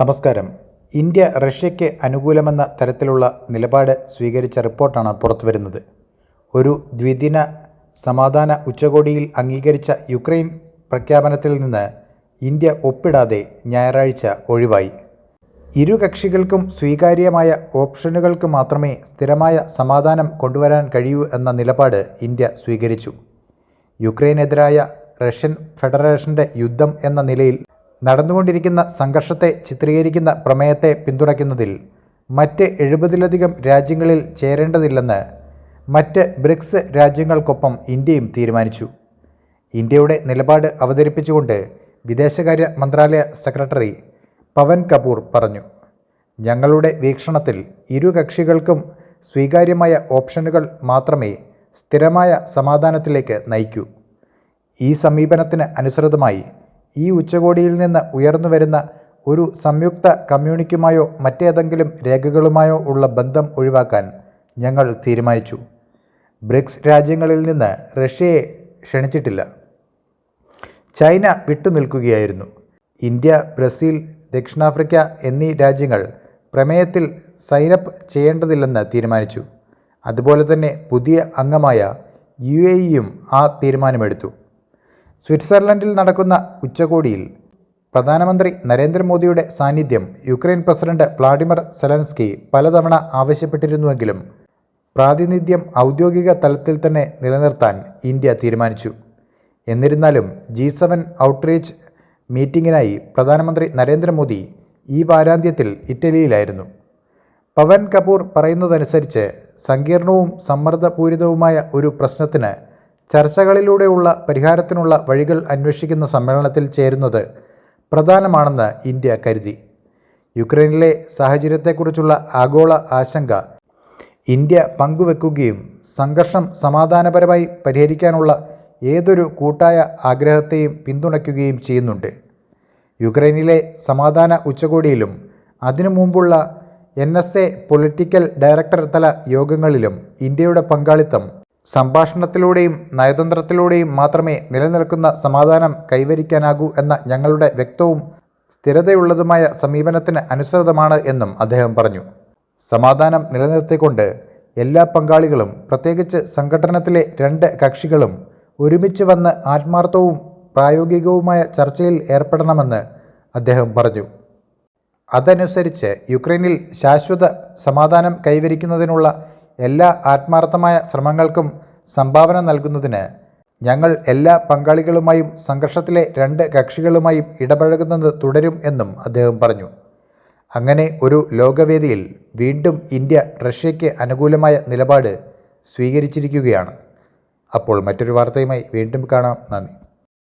നമസ്കാരം. ഇന്ത്യ റഷ്യയ്ക്ക് അനുകൂലമെന്ന തരത്തിലുള്ള നിലപാട് സ്വീകരിച്ച റിപ്പോർട്ടാണ് പുറത്തുവരുന്നത്. ഒരു ദ്വിദിന സമാധാന ഉച്ചകോടിയിൽ അംഗീകരിച്ച യുക്രൈൻ പ്രഖ്യാപനത്തിൽ നിന്ന് ഇന്ത്യ ഒപ്പിടാതെ ഞായറാഴ്ച ഒഴിവായി. ഇരു കക്ഷികൾക്കും സ്വീകാര്യമായ ഓപ്ഷനുകൾക്ക് മാത്രമേ സ്ഥിരമായ സമാധാനം കൊണ്ടുവരാൻ കഴിയൂ എന്ന നിലപാട് ഇന്ത്യ സ്വീകരിച്ചു. യുക്രൈനെതിരായ റഷ്യൻ ഫെഡറേഷന്റെ യുദ്ധം എന്ന നിലയിൽ നടന്നുകൊണ്ടിരിക്കുന്ന സംഘർഷത്തെ ചിത്രീകരിക്കുന്ന പ്രമേയത്തെ പിന്തുണയ്ക്കുന്നതിൽ മറ്റ് എഴുപതിലധികം രാജ്യങ്ങളിൽ ചേരേണ്ടതില്ലെന്ന് മറ്റ് ബ്രിക്സ് രാജ്യങ്ങൾക്കൊപ്പം ഇന്ത്യയും തീരുമാനിച്ചു. ഇന്ത്യയുടെ നിലപാട് അവതരിപ്പിച്ചുകൊണ്ട് വിദേശകാര്യ മന്ത്രാലയ സെക്രട്ടറി പവൻ കപൂർ പറഞ്ഞു ഞങ്ങളുടെ വീക്ഷണത്തിൽ ഇരു കക്ഷികൾക്കും സ്വീകാര്യമായ ഓപ്ഷനുകൾ മാത്രമേ സ്ഥിരമായ സമാധാനത്തിലേക്ക് നയിക്കൂ. ഈ സമീപനത്തിന് അനുസൃതമായി ഈ ഉച്ചകോടിയിൽ നിന്ന് ഉയർന്നു വരുന്ന ഒരു സംയുക്ത കമ്മ്യൂണിക്കുമായോ മറ്റേതെങ്കിലും രേഖകളുമായോ ഉള്ള ബന്ധം ഒഴിവാക്കാൻ ഞങ്ങൾ തീരുമാനിച്ചു. ബ്രിക്സ് രാജ്യങ്ങളിൽ നിന്ന് റഷ്യയെ ക്ഷണിച്ചിട്ടില്ല. ചൈന വിട്ടുനിൽക്കുകയായിരുന്നു. ഇന്ത്യ ബ്രസീൽ ദക്ഷിണാഫ്രിക്ക എന്നീ രാജ്യങ്ങൾ പ്രമേയത്തിൽ സൈനപ്പ് ചെയ്യേണ്ടതില്ലെന്ന് തീരുമാനിച്ചു. അതുപോലെ തന്നെ പുതിയ അംഗമായ യു ആ തീരുമാനമെടുത്തു. സ്വിറ്റ്സർലൻഡിൽ നടക്കുന്ന ഉച്ചകോടിയിൽ പ്രധാനമന്ത്രി നരേന്ദ്രമോദിയുടെ സാന്നിധ്യം യുക്രൈൻ പ്രസിഡന്റ് വ്ളാഡിമിർ സെലൻസ്കി പലതവണ ആവശ്യപ്പെട്ടിരുന്നുവെങ്കിലും പ്രാതിനിധ്യം ഔദ്യോഗിക തലത്തിൽ തന്നെ നിലനിർത്താൻ ഇന്ത്യ തീരുമാനിച്ചു. എന്നിരുന്നാലും ജി സെവൻ ഔട്ട്റീച്ച് മീറ്റിംഗിനായി പ്രധാനമന്ത്രി നരേന്ദ്രമോദി ഈ വാരാന്ത്യത്തിൽ ഇറ്റലിയിലായിരുന്നു. പവൻ കപൂർ പറയുന്നതനുസരിച്ച് സങ്കീർണവും സമ്മർദ്ദപൂരിതവുമായ ഒരു പ്രശ്നത്തിന് ചർച്ചകളിലൂടെയുള്ള പരിഹാരത്തിനുള്ള വഴികൾ അന്വേഷിക്കുന്ന സമ്മേളനത്തിൽ ചേരുന്നത് പ്രധാനമാണെന്ന് ഇന്ത്യ കരുതി. യുക്രൈനിലെ സാഹചര്യത്തെക്കുറിച്ചുള്ള ആഗോള ആശങ്ക ഇന്ത്യ പങ്കുവെക്കുകയും സംഘർഷം സമാധാനപരമായി പരിഹരിക്കാനുള്ള ഏതൊരു കൂട്ടായ ആഗ്രഹത്തെയും പിന്തുണയ്ക്കുകയും ചെയ്യുന്നുണ്ട്. യുക്രൈനിലെ സമാധാന ഉച്ചകോടിയിലും അതിനു മുമ്പുള്ള N S A political director തല യോഗങ്ങളിലും ഇന്ത്യയുടെ പങ്കാളിത്തം സംഭാഷണത്തിലൂടെയും നയതന്ത്രത്തിലൂടെയും മാത്രമേ നിലനിൽക്കുന്ന സമാധാനം കൈവരിക്കാനാകൂ എന്ന ഞങ്ങളുടെ വ്യക്തവും സ്ഥിരതയുള്ളതുമായ സമീപനത്തിന് അനുസൃതമാണ് എന്നും അദ്ദേഹം പറഞ്ഞു. സമാധാനം നിലനിർത്തിക്കൊണ്ട് എല്ലാ പങ്കാളികളും പ്രത്യേകിച്ച് സംഘടനത്തിലെ രണ്ട് കക്ഷികളും ഒരുമിച്ച് വന്ന് ആത്മാർത്ഥവും പ്രായോഗികവുമായ ചർച്ചയിൽ ഏർപ്പെടണമെന്ന് അദ്ദേഹം പറഞ്ഞു. അതനുസരിച്ച് യുക്രൈനിൽ ശാശ്വത സമാധാനം കൈവരിക്കുന്നതിനുള്ള എല്ലാ ആത്മാർത്ഥമായ ശ്രമങ്ങൾക്കും സംഭാവന നൽകുന്നതിന് ഞങ്ങൾ എല്ലാ പങ്കാളികളുമായും സംഘർഷത്തിലെ രണ്ട് കക്ഷികളുമായും ഇടപഴകുന്നത് തുടരും എന്നും അദ്ദേഹം പറഞ്ഞു. അങ്ങനെ ഒരു ലോകവേദിയിൽ വീണ്ടും ഇന്ത്യ റഷ്യയ്ക്ക് അനുകൂലമായ നിലപാട് സ്വീകരിച്ചിരിക്കുകയാണ്. അപ്പോൾ മറ്റൊരു വാർത്തയുമായി വീണ്ടും കാണാം. നന്ദി.